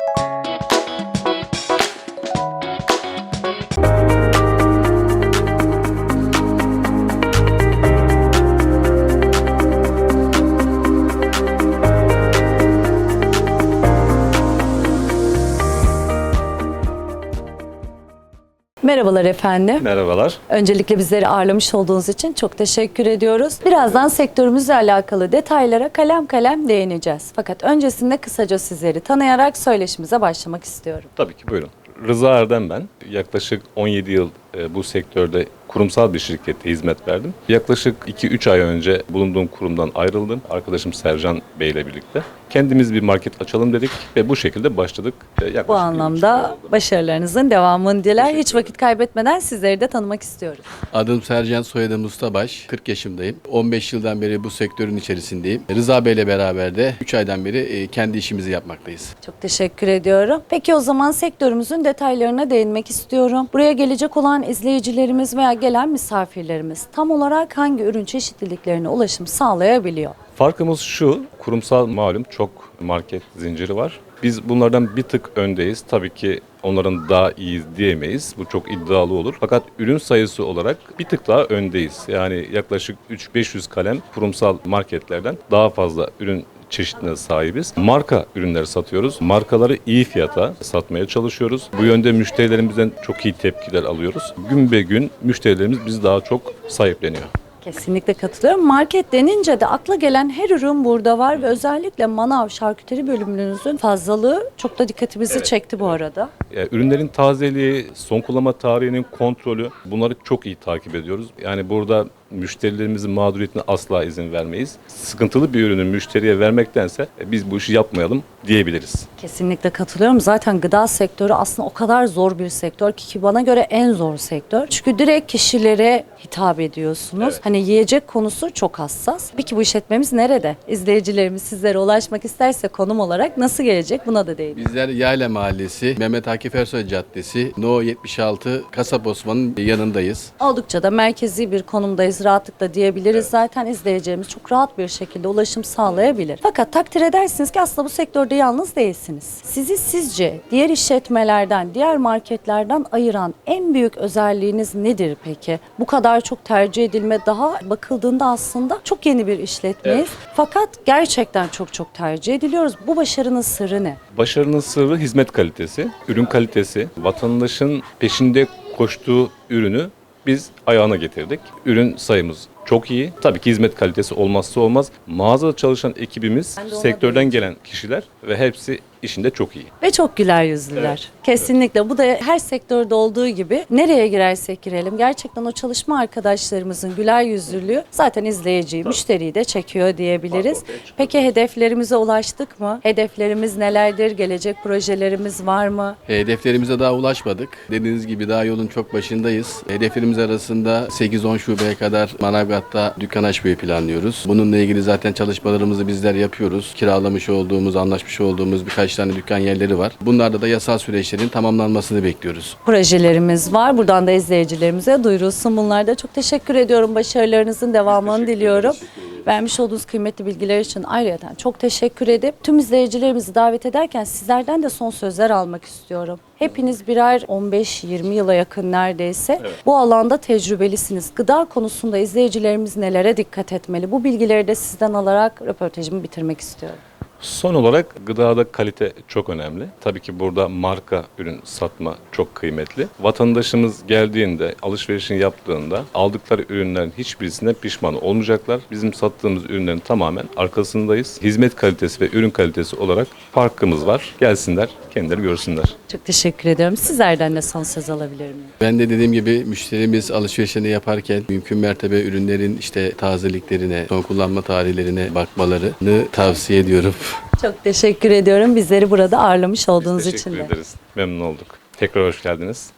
you Merhabalar efendim. Merhabalar. Öncelikle bizleri ağırlamış olduğunuz için çok teşekkür ediyoruz. Birazdan sektörümüzle alakalı detaylara kalem kalem değineceğiz. Fakat öncesinde kısaca sizleri tanıyarak söyleşimize başlamak istiyorum. Tabii ki buyurun. Rıza Erdem ben. Yaklaşık 17 yıl e, bu sektörde kurumsal bir şirkette hizmet verdim. Yaklaşık 2-3 ay önce bulunduğum kurumdan ayrıldım. Arkadaşım Sercan Bey ile birlikte. Kendimiz bir market açalım dedik ve bu şekilde başladık. E, yaklaşık Bu anlamda başarılarınızın devamını diler. Hiç vakit kaybetmeden sizleri de tanımak istiyoruz. Adım Sercan, soyadım Ustabaş. 40 yaşındayım. 15 yıldan beri bu sektörün içerisindeyim. Rıza Bey ile beraber de 3 aydan beri e, kendi işimizi yapmaktayız. Çok teşekkür ediyorum. Peki o zaman sektörümüzün detaylarına değinmek istiyorum. Buraya gelecek olan izleyicilerimiz veya gelen misafirlerimiz tam olarak hangi ürün çeşitliliklerine ulaşım sağlayabiliyor? Farkımız şu, kurumsal malum çok market zinciri var. Biz bunlardan bir tık öndeyiz. Tabii ki onların daha iyi diyemeyiz. Bu çok iddialı olur. Fakat ürün sayısı olarak bir tık daha öndeyiz. Yani yaklaşık 3-500 kalem kurumsal marketlerden daha fazla ürün çeşitine sahibiz. Marka ürünler satıyoruz. Markaları iyi fiyata satmaya çalışıyoruz. Bu yönde müşterilerimizden çok iyi tepkiler alıyoruz. Gün be gün müşterilerimiz bizi daha çok sahipleniyor. Kesinlikle katılıyorum. Market denince de akla gelen her ürün burada var ve özellikle manav şarküteri bölümünüzün fazlalığı çok da dikkatimizi çekti bu arada. Ya, ürünlerin tazeliği, son kullanma tarihinin kontrolü bunları çok iyi takip ediyoruz. Yani burada müşterilerimizin mağduriyetine asla izin vermeyiz. Sıkıntılı bir ürünü müşteriye vermektense e, biz bu işi yapmayalım diyebiliriz. Kesinlikle katılıyorum. Zaten gıda sektörü aslında o kadar zor bir sektör ki, ki bana göre en zor sektör. Çünkü direkt kişilere hitap ediyorsunuz. Evet. Hani yiyecek konusu çok hassas. Peki bu işletmemiz nerede? İzleyicilerimiz sizlere ulaşmak isterse konum olarak nasıl gelecek buna da değinin. Bizler Yayla Mahallesi, Mehmet Akif Ersoy Caddesi, No 76 Kasap Osman'ın yanındayız. Oldukça da merkezi bir konumdayız rahatlıkla diyebiliriz. Zaten izleyeceğimiz çok rahat bir şekilde ulaşım sağlayabilir. Fakat takdir edersiniz ki aslında bu sektörde yalnız değilsiniz. Sizi sizce diğer işletmelerden, diğer marketlerden ayıran en büyük özelliğiniz nedir peki? Bu kadar çok tercih edilme daha bakıldığında aslında çok yeni bir işletmeyiz. Fakat gerçekten çok çok tercih ediliyoruz. Bu başarının sırrı ne? Başarının sırrı hizmet kalitesi, ürün kalitesi, vatandaşın peşinde koştuğu ürünü biz ayağına getirdik. Ürün sayımız çok iyi. Tabii ki hizmet kalitesi olmazsa olmaz. Mağazada çalışan ekibimiz sektörden gelen kişiler ve hepsi işinde çok iyi. Ve çok güler yüzlüler. Evet, Kesinlikle. Bu da her sektörde olduğu gibi nereye girersek girelim gerçekten o çalışma arkadaşlarımızın güler yüzlülüğü zaten izleyiciyi, müşteriyi de çekiyor diyebiliriz. Peki hedeflerimize ulaştık mı? Hedeflerimiz nelerdir? Gelecek projelerimiz var mı? Hedeflerimize daha ulaşmadık. Dediğiniz gibi daha yolun çok başındayız. Hedeflerimiz arasında 8-10 şubeye kadar Manavgat'ta dükkan açmayı planlıyoruz. Bununla ilgili zaten çalışmalarımızı bizler yapıyoruz. Kiralamış olduğumuz, anlaşmış olduğumuz birkaç tane dükkan yerleri var. Bunlarda da yasal süreçlerin tamamlanmasını bekliyoruz. Projelerimiz var. Buradan da izleyicilerimize duyurulsun. Bunlarda çok teşekkür ediyorum. Başarılarınızın devamını diliyorum. Vermiş olduğunuz kıymetli bilgiler için ayrıca çok teşekkür edip tüm izleyicilerimizi davet ederken sizlerden de son sözler almak istiyorum. Hepiniz birer 15-20 yıla yakın neredeyse bu alanda tecrübelisiniz. Gıda konusunda izleyicilerimiz nelere dikkat etmeli? Bu bilgileri de sizden alarak röportajımı bitirmek istiyorum. Son olarak gıdada kalite çok önemli. Tabii ki burada marka ürün satma çok kıymetli. Vatandaşımız geldiğinde, alışverişini yaptığında aldıkları ürünlerin hiçbirisine pişman olmayacaklar. Bizim sattığımız ürünlerin tamamen arkasındayız. Hizmet kalitesi ve ürün kalitesi olarak farkımız var. Gelsinler, kendileri görsünler. Çok teşekkür ediyorum. Sizlerden de son söz alabilir miyim? Ben de dediğim gibi müşterimiz alışverişini yaparken mümkün mertebe ürünlerin işte tazeliklerine, son kullanma tarihlerine bakmalarını tavsiye ediyorum. Çok teşekkür ediyorum bizleri burada ağırlamış olduğunuz için Teşekkür de. ederiz. Memnun olduk. Tekrar hoş geldiniz.